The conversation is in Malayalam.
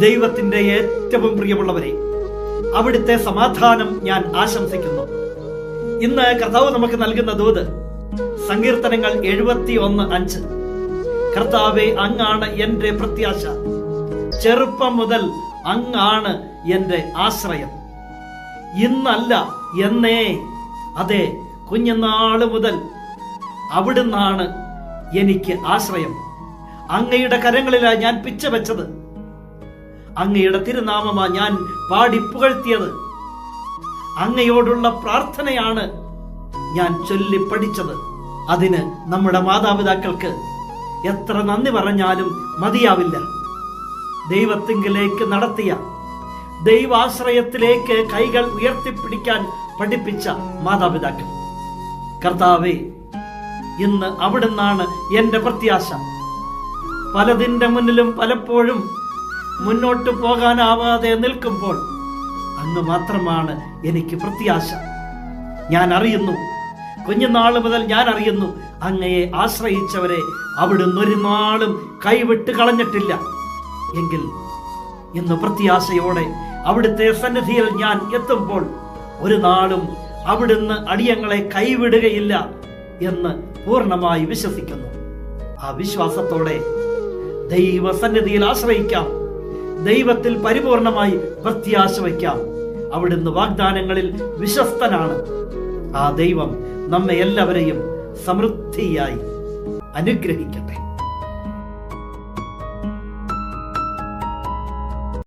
ദൈവത്തിന്റെ ഏറ്റവും പ്രിയമുള്ളവരെ അവിടുത്തെ സമാധാനം ഞാൻ ആശംസിക്കുന്നു. ഇന്ന് കർത്താവ് നമുക്ക് നൽകുന്ന ദൂത് സങ്കീർത്തനങ്ങൾ എഴുപത്തി ഒന്ന് അഞ്ച്. കർത്താവെ അങ്ങാണ് എന്റെ പ്രത്യാശ. ചെറുപ്പം മുതൽ അങ്ങാണ് എന്റെ ആശ്രയം. ഇന്നല്ല എന്നേ. അതെ കുഞ്ഞുനാൾ മുതൽ അവിടുന്നാണ് എനിക്ക് ആശ്രയം. അങ്ങയുടെ കരങ്ങളിലാണ് ഞാൻ പിച്ച വെച്ചത് അങ്ങയുടെ തിരുനാമമാ ഞാൻ പാടി പുകഴ്ത്തിയത്. അങ്ങയോടുള്ള പ്രാർത്ഥനയാണ് ഞാൻ ചൊല്ലി പഠിച്ചത്. അതിന് നമ്മുടെ മാതാപിതാക്കൾക്ക് എത്ര നന്ദി പറഞ്ഞാലും മതിയാവില്ല. ദൈവത്തിങ്കിലേക്ക് നടത്തിയ ദൈവാശ്രയത്തിലേക്ക് കൈകൾ ഉയർത്തിപ്പിടിക്കാൻ പഠിപ്പിച്ച മാതാപിതാക്കൾ. കർത്താവേ ഇന്ന് അവിടുന്നാണ് എന്റെ പ്രത്യാശ. പലതിന്റെ മുന്നിലും പലപ്പോഴും മുന്നോട്ട് പോകാനാവാതെ നിൽക്കുമ്പോൾ അന്ന് മാത്രമാണ് എനിക്ക് പ്രത്യാശ. ഞാൻ അറിയുന്നു. കുഞ്ഞുനാൾ മുതൽ ഞാൻ അറിയുന്നു. അങ്ങയെ ആശ്രയിച്ചവരെ അവിടുന്ന് ഒരു നാളും കൈവിട്ട് കളഞ്ഞിട്ടില്ല. എങ്കിൽ ഇന്ന് പ്രത്യാശയോടെ അവിടുത്തെ സന്നിധിയിൽ ഞാൻ എത്തുമ്പോൾ ഒരു നാളും അവിടുന്ന് അടിയങ്ങളെ കൈവിടുകയില്ല എന്ന് പൂർണമായി വിശ്വസിക്കുന്നു. ആ വിശ്വാസത്തോടെ ദൈവസന്നിധിയിൽ ആശ്രയിക്കാം. ദൈവത്തിൽ പരിപൂർണമായി പ്രത്യാശ വയ്ക്കാം അവിടുന്ന് വാഗ്ദാനങ്ങളിൽ വിശ്വസ്തനാണ്. ആ ദൈവം നമ്മെ എല്ലാവരെയും സമൃദ്ധിയായി അനുഗ്രഹിക്കട്ടെ.